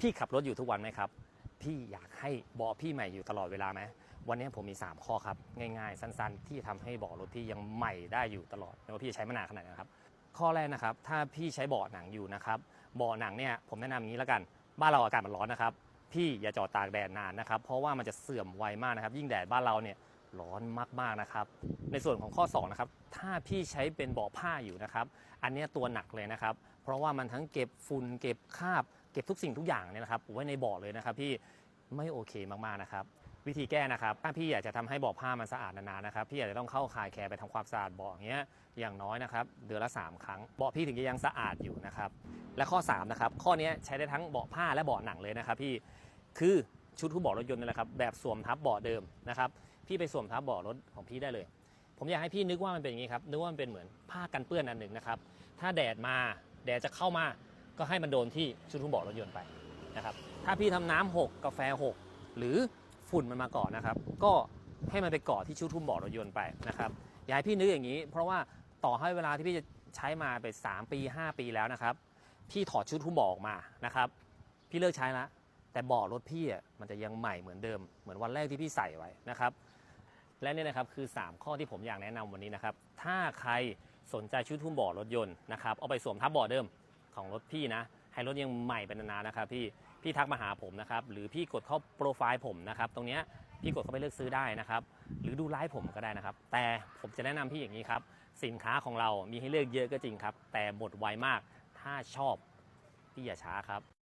พี่ขับรถอยู่ทุกวันไหมครับ พี่อยากให้เบาะพี่ใหม่อยู่ตลอดเวลาไหมวันนี้ผมมี 3 ข้อครับ ง่ายๆ สั้นๆ ที่ทำให้เบาะรถพี่ยังใหม่ได้อยู่ตลอดไม่ว่าพี่จะใช้มานานขนาดไหนครับ ข้อแรกนะครับ ถ้าพี่ใช้เบาะหนังอยู่นะครับเบาะหนังเนี่ยผมแนะนำอย่างนี้แล้วกัน บ้านเราอากาศมันร้อนนะครับ พี่อย่าจอดตากแดดนานนะครับ เพราะว่ามันจะเสื่อมไวมากนะครับ ยิ่งแดดบ้านเราเนี่ย ร้อนมากๆนะครับ ในส่วนของข้อ2นะครับถ้าพี่ใช้เป็นเบาะผ้าอยู่นะครับ อันนี้ตัวหนักเลยนะครับ เพราะว่ามันทั้งเก็บฝุ่นเก็บคราบ เก็บทุกสิ่งทุกอย่างเนี่ยนะครับไว้ในเบาะเลยนะครับ พี่ไม่โอเคมากๆนะครับวิธีแก้นะครับ ถ้าพี่อยากจะทำให้เบาะผ้ามันสะอาดนานๆนะครับ พี่อาจจะต้องเข้าคายแคร์ไปทำความสะอาดเบาะอย่างเงี้ย อย่างน้อยนะครับ เดือนละ 3 ครั้งเบาะพี่ถึงจะยังสะอาดอยู่นะครับ และข้อ3นะครับ ข้อเนี้ยใช้ได้ทั้งเบาะผ้าและเบาะหนังเลยนะครับ พี่ คือ ชุดหุ้มเบาะรถยนต์นี่แหละครับแบบสวมทับเบาะเดิมนะครับพี่ไปสวมทับเบาะรถของพี่ได้เลย ผมอยากให้พี่นึกว่ามันเป็นอย่างนี้ครับนึกว่ามันเป็นเหมือนผ้ากันเปื้อนอันหนึ่งนะครับถ้าแดดมาแดดจะเข้ามาก็ให้มันโดนที่ชุดหุ้มเบาะรถยนต์ไปนะครับถ้าพี่ทำน้ำหกกาแฟหกหรือฝุ่นมันมาเกาะนะครับ ก็ให้มันไปเกาะที่ชุดหุ้มเบาะรถยนต์ไปนะครับอยากให้พี่นึกอย่างนี้ เพราะว่าต่อให้เวลาที่พี่จะใช้มาไป 3 ปี 5 ปีแล้วนะครับ พี่ถอดชุดหุ้มเบาะออกมานะครับ พี่เลิกใช้และ แต่เบาะรถพี่อะมันจะยังใหม่เหมือนเดิมเหมือนวันแรกที่พี่ใส่ไว้นะครับ และนี่นะครับคือ 3 ข้อที่ผมอยากแนะนำวันนี้นะครับ ถ้าใครสนใจชุดหุ้มเบาะรถยนต์นะครับเอาไปสวมทับเบาะเดิมของรถพี่นะ ให้รถยังใหม่เป็นนานๆนะครับพี่พี่ทักมาหาผมนะครับหรือพี่กดเข้าโปรไฟล์ผมนะครับตรงเนี้ยพี่กดเข้าไปเลือกซื้อได้นะครับ หรือดูไลฟ์ผมก็ได้นะครับ แต่ผมจะแนะนำพี่อย่างนี้ครับ สินค้าของเรามีให้เลือกเยอะก็จริงครับ แต่หมดไวมาก ถ้าชอบพี่อย่าช้าครับ